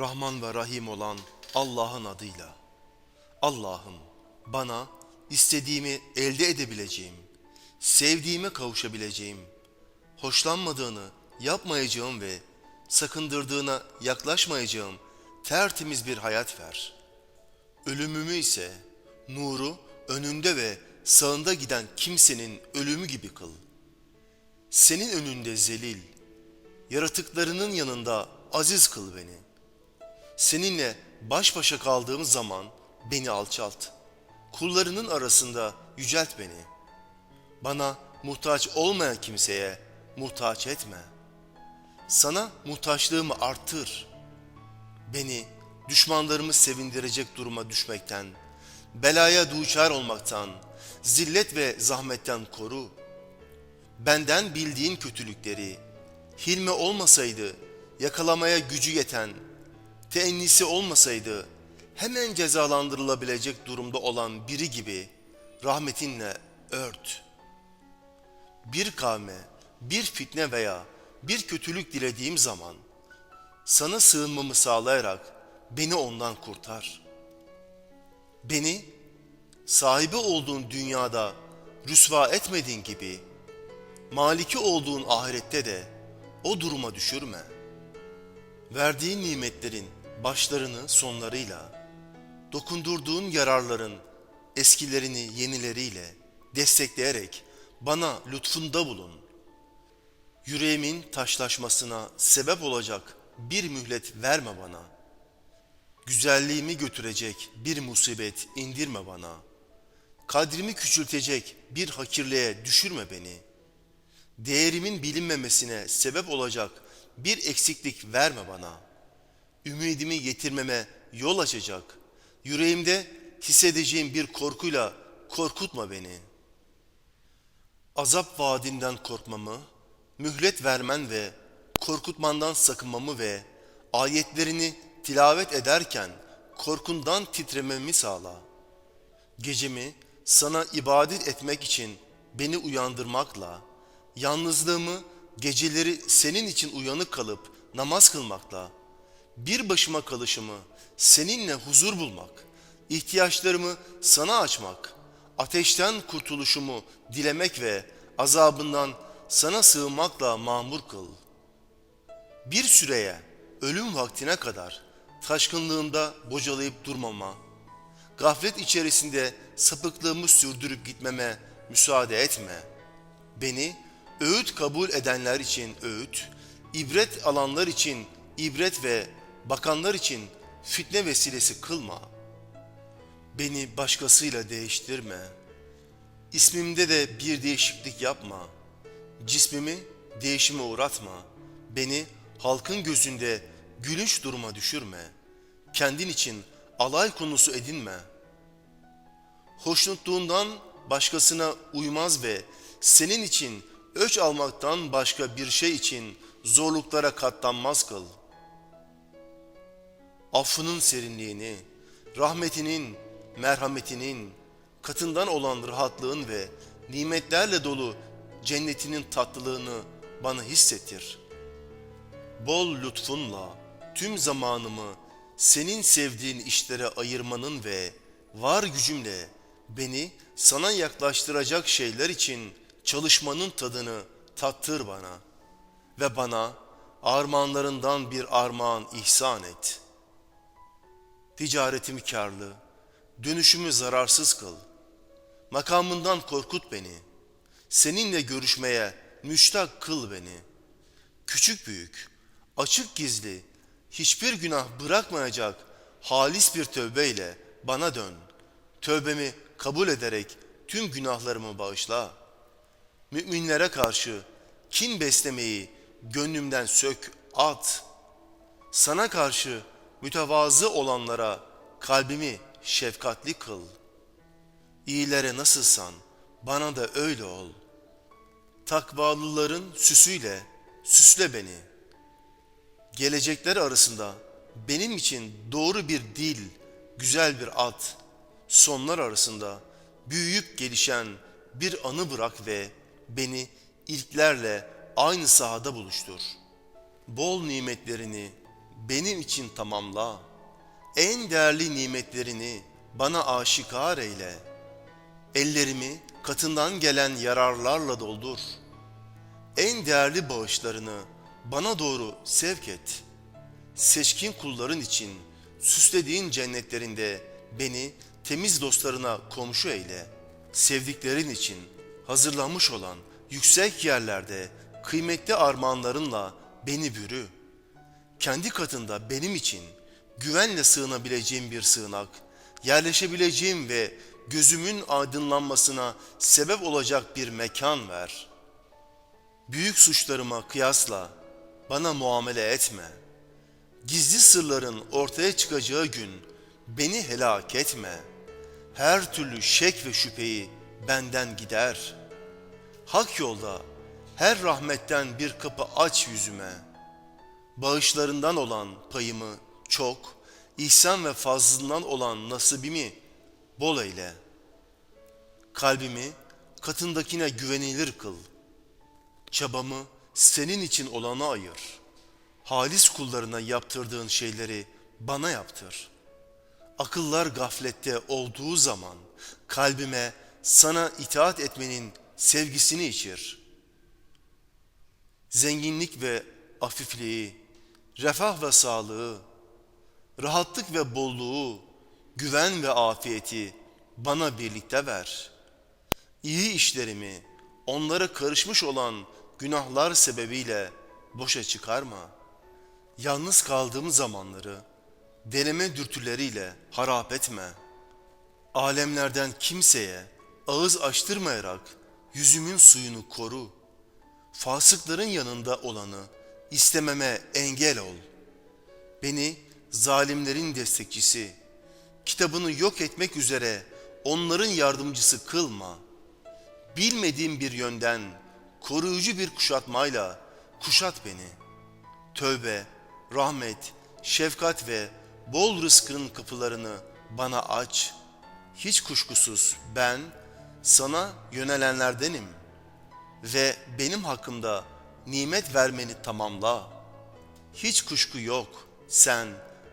Rahman ve Rahim olan Allah'ın adıyla. Allah'ım bana istediğimi elde edebileceğim, sevdiğime kavuşabileceğim, hoşlanmadığını yapmayacağım ve sakındırdığına yaklaşmayacağım tertemiz bir hayat ver. Ölümümü ise nuru önünde ve sağında giden kimsenin ölümü gibi kıl. Senin önünde zelil, yaratıklarının yanında aziz kıl beni. Seninle baş başa kaldığım zaman beni alçalt. Kullarının arasında yücelt beni. Bana muhtaç olmayan kimseye muhtaç etme. Sana muhtaçlığımı arttır. Beni düşmanlarımı sevindirecek duruma düşmekten, belaya duçar olmaktan, zillet ve zahmetten koru. Benden bildiğin kötülükleri, hilmi olmasaydı, yakalamaya gücü yeten, teennisi olmasaydı, hemen cezalandırılabilecek durumda olan biri gibi rahmetinle ört. Bir kavme, bir fitne veya bir kötülük dilediğim zaman, sana sığınmamı sağlayarak beni ondan kurtar. Beni sahibi olduğun dünyada rüsva etmediğin gibi, maliki olduğun ahirette de o duruma düşürme. Verdiğin nimetlerin başlarını sonlarıyla, dokundurduğun yararların eskilerini yenileriyle destekleyerek bana lütfunda bulun. Yüreğimin taşlaşmasına sebep olacak bir mühlet verme bana. Güzelliğimi götürecek bir musibet indirme bana. Kadrimi küçültecek bir hakirliğe düşürme beni. Değerimin bilinmemesine sebep olacak bir eksiklik verme bana. Ümidimi yitirmeme yol açacak, yüreğimde hissedeceğim bir korkuyla korkutma beni. Azap vaadinden korkmamı, mühlet vermen ve korkutmandan sakınmamı ve ayetlerini tilavet ederken korkundan titrememi sağla. Gecemi sana ibadet etmek için beni uyandırmakla, yalnızlığımı geceleri senin için uyanık kalıp namaz kılmakla, bir başıma kalışımı seninle huzur bulmak, ihtiyaçlarımı sana açmak, ateşten kurtuluşumu dilemek ve azabından sana sığınmakla mamur kıl. Bir süreye, ölüm vaktine kadar taşkınlığımda bocalayıp durmama, gaflet içerisinde sapıklığımı sürdürüp gitmeme müsaade etme. Beni öğüt kabul edenler için öğüt, ibret alanlar için ibret ve bakanlar için fitne vesilesi kılma. Beni başkasıyla değiştirme. İsmimde de bir değişiklik yapma. Cismimi değişime uğratma. Beni halkın gözünde gülünç duruma düşürme. Kendin için alay konusu edinme. Hoşnutluğundan başkasına uymaz ve senin için öç almaktan başka bir şey için zorluklara katlanmaz kıl. Affının serinliğini, rahmetinin, merhametinin, katından olan rahatlığın ve nimetlerle dolu cennetinin tatlılığını bana hissettir. Bol lütfunla tüm zamanımı senin sevdiğin işlere ayırmanın ve var gücümle beni sana yaklaştıracak şeyler için çalışmanın tadını tattır bana ve bana armağanlarından bir armağan ihsan et. Ticaretimi karlı, dönüşümü zararsız kıl. Makamından korkut beni. Seninle görüşmeye müştak kıl beni. Küçük büyük, açık gizli, hiçbir günah bırakmayacak halis bir tövbeyle bana dön. Tövbemi kabul ederek tüm günahlarımı bağışla. Müminlere karşı kin beslemeyi gönlümden sök, at. Sana karşı mütevazı olanlara kalbimi şefkatli kıl. İyilere nasılsan bana da öyle ol. Takvalıların süsüyle süsle beni. Gelecekler arasında benim için doğru bir dil, güzel bir ad, sonlar arasında büyüyüp gelişen bir anı bırak ve beni ilklerle aynı sahada buluştur. Bol nimetlerini, benim için tamamla. En değerli nimetlerini bana aşikar eyle. Ellerimi katından gelen yararlarla doldur. En değerli bağışlarını bana doğru sevk et. Seçkin kulların için süslediğin cennetlerinde beni temiz dostlarına komşu eyle. Sevdiklerin için hazırlanmış olan yüksek yerlerde kıymetli armağanlarınla beni bürü. Kendi katında benim için güvenle sığınabileceğim bir sığınak, yerleşebileceğim ve gözümün aydınlanmasına sebep olacak bir mekan ver. Büyük suçlarıma kıyasla bana muamele etme. Gizli sırların ortaya çıkacağı gün beni helak etme. Her türlü şek ve şüpheyi benden gider. Hak yolda her rahmetten bir kapı aç yüzüme. Bağışlarından olan payımı çok, ihsan ve fazlından olan nasibimi bol eyle. Kalbimi katındakine güvenilir kıl. Çabamı senin için olana ayır. Halis kullarına yaptırdığın şeyleri bana yaptır. Akıllar gaflette olduğu zaman kalbime sana itaat etmenin sevgisini içir. Zenginlik ve afifliği, refah ve sağlığı, rahatlık ve bolluğu, güven ve afiyeti bana birlikte ver. İyi işlerimi onlara karışmış olan günahlar sebebiyle boşa çıkarma. Yalnız kaldığım zamanları deneme dürtüleriyle harap etme. Alemlerden kimseye ağız açtırmayarak yüzümün suyunu koru. Fasıkların yanında olanı istememe engel ol. Beni zalimlerin destekçisi, kitabını yok etmek üzere onların yardımcısı kılma. Bilmediğim bir yönden koruyucu bir kuşatmayla kuşat beni. Tövbe, rahmet, şefkat ve bol rızkın kapılarını bana aç. Hiç kuşkusuz ben sana yönelenlerdenim ve benim hakkımda nimet vermeni tamamla. Hiç kuşku yok sen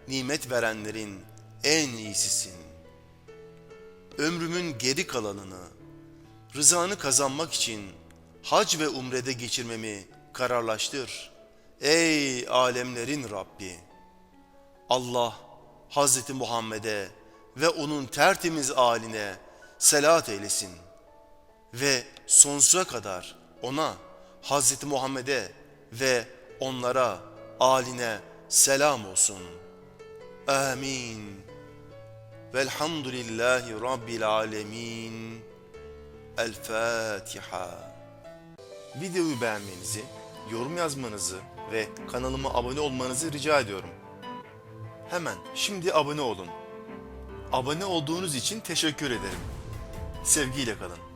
nimet verenlerin en iyisisin. Ömrümün geri kalanını rızanı kazanmak için hac ve umrede geçirmemi kararlaştır. Ey alemlerin Rabbi! Allah Hazreti Muhammed'e ve onun tertemiz aline selat eylesin ve sonsuza kadar ona Hazreti Muhammed'e ve onlara aline selam olsun. Amin. Velhamdülillahi Rabbil alemin. El Fatiha. Videoyu beğenmenizi, yorum yazmanızı ve kanalıma abone olmanızı rica ediyorum. Hemen şimdi abone olun. Abone olduğunuz için teşekkür ederim. Sevgiyle kalın.